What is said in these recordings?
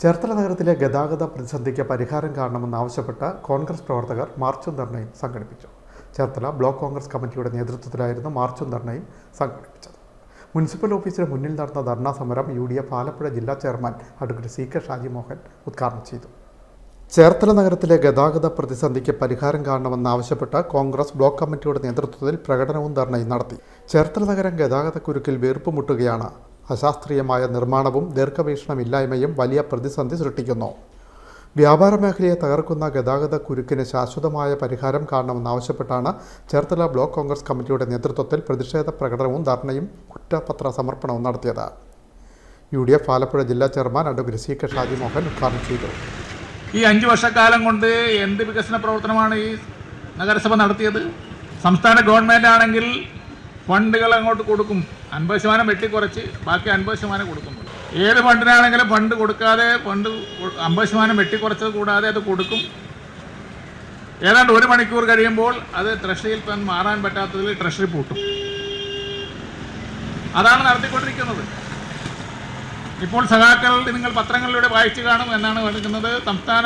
ചേർത്തല നഗരത്തിലെ ഗതാഗത പ്രതിസന്ധിക്ക് പരിഹാരം കാണണമെന്നാവശ്യപ്പെട്ട് കോൺഗ്രസ് പ്രവർത്തകർ മാർച്ചും ധർണയും സംഘടിപ്പിച്ചു. ചേർത്തല ബ്ലോക്ക് കോൺഗ്രസ് കമ്മിറ്റിയുടെ നേതൃത്വത്തിലായിരുന്നു മാർച്ചും ധർണയും സംഘടിപ്പിച്ചത്. മുനിസിപ്പൽ ഓഫീസിന് മുന്നിൽ നടന്ന ധർണാ സമരം യു ഡി എഫ് ആലപ്പുഴ ജില്ലാ chairman advocate C K Shaji Mohan ഉദ്ഘാടനം ചെയ്തു. ചേർത്തല നഗരത്തിലെ ഗതാഗത പ്രതിസന്ധിക്ക് പരിഹാരം കാണണമെന്നാവശ്യപ്പെട്ട് കോൺഗ്രസ് ബ്ലോക്ക് കമ്മിറ്റിയുടെ നേതൃത്വത്തിൽ പ്രകടനവും ധർണയും നടത്തി. ചേർത്തല നഗരം ഗതാഗത കുരുക്കിൽ വീർപ്പുമുട്ടുകയാണ് അശാസ്ത്രീയമായ നിർമ്മാണവും ദീർഘവീക്ഷണമില്ലായ്മയും വലിയ പ്രതിസന്ധി സൃഷ്ടിക്കുന്നു. വ്യാപാര മേഖലയെ തകർക്കുന്ന ഗതാഗത കുരുക്കിന് ശാശ്വതമായ പരിഹാരം കാണണമെന്നാവശ്യപ്പെട്ടാണ് ചേർത്തല ബ്ലോക്ക് കോൺഗ്രസ് കമ്മിറ്റിയുടെ നേതൃത്വത്തിൽ പ്രതിഷേധ പ്രകടനവും ധർണയും കുറ്റപത്ര സമർപ്പണവും നടത്തിയത്. യു ഡി എഫ് ആലപ്പുഴ ജില്ലാ chairman advocate C K Shaji Mohan ഉദ്ഘാടനം ചെയ്തു. ഈ അഞ്ച് വർഷക്കാലം കൊണ്ട് എന്ത് വികസന പ്രവർത്തനമാണ് ഈ നഗരസഭ നടത്തിയത്? സംസ്ഥാന ഗവൺമെന്റ് ആണെങ്കിൽ ഫണ്ടുകൾ അങ്ങോട്ട് കൊടുക്കും. അൻപത് ശതമാനം വെട്ടിക്കുറച്ച് ബാക്കി അൻപത് ശതമാനം കൊടുക്കുന്നുള്ളൂ. ഏത് ഫണ്ടിനാണെങ്കിലും ഫണ്ട് കൊടുക്കാതെ ഫണ്ട് അമ്പത് ശതമാനം വെട്ടിക്കുറച്ചത് കൂടാതെ അത് കൊടുക്കും. ഏതാണ്ട് ഒരു മണിക്കൂർ കഴിയുമ്പോൾ അത് ട്രഷറിയിൽ തന്നെ മാറാൻ പറ്റാത്തതിൽ ട്രഷറി പൂട്ടും. അതാണ് നടത്തിക്കൊണ്ടിരിക്കുന്നത്. ഇപ്പോൾ സഖാക്കൾ നിങ്ങൾ പത്രങ്ങളിലൂടെ വായിച്ചു കാണും എന്നാണ് പറയുന്നത് സംസ്ഥാന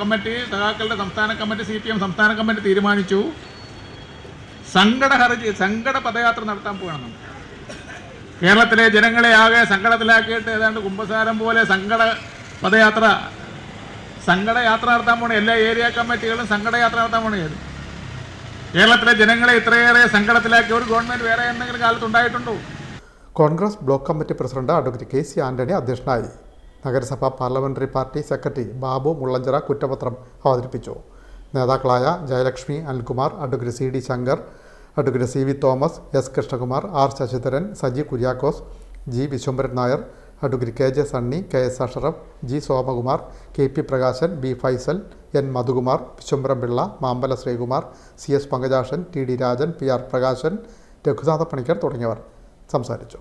കമ്മിറ്റി സഖാക്കളുടെ സംസ്ഥാന കമ്മിറ്റി സി സംസ്ഥാന കമ്മിറ്റി തീരുമാനിച്ചു. സങ്കട ഹർജി സങ്കട പദയാത്ര നടത്താൻ പോകണം കേരളത്തിലെ ജനങ്ങളെ ആകെ സങ്കടത്തിലാക്കിയിട്ട് ഏതാണ്ട് കുംഭസാരം പോലെ സങ്കട പദയാത്ര സങ്കടയാത്ര നടത്താൻ പോണേ എല്ലാ ഏരിയ കമ്മിറ്റികളും സങ്കടയാത്ര നടത്താൻ പോണേ കേരളത്തിലെ ജനങ്ങളെ ഇത്രയേറെ സങ്കടത്തിലാക്കിയ ഒരു ഗവൺമെന്റ് വേറെ എന്തെങ്കിലും കാലത്ത് ഉണ്ടായിട്ടുണ്ടോ? Congress block committee president advocate K C Antony അധ്യക്ഷനായി. നഗരസഭ parliamentary party secretary Babu Mullanchira കുറ്റപത്രം അവതരിപ്പിച്ചു. നേതാക്കളായ Jayalakshmi Anilkumar advocate C D Shankar advocate C V Thomas S Krishnakumar R Sasidharan Saji Kuriakose G Viswambharan Nair advocate K J Sunny K S Ashraf G Somakumar K P Prakashan B Faisal N Madhukumar Viswambharam Pillai Mampala Sreekumar C S Pankajakshan T D Rajan P R Prakashan Raghunatha Panicker തുടങ്ങിയവർ സംസാരിച്ചു.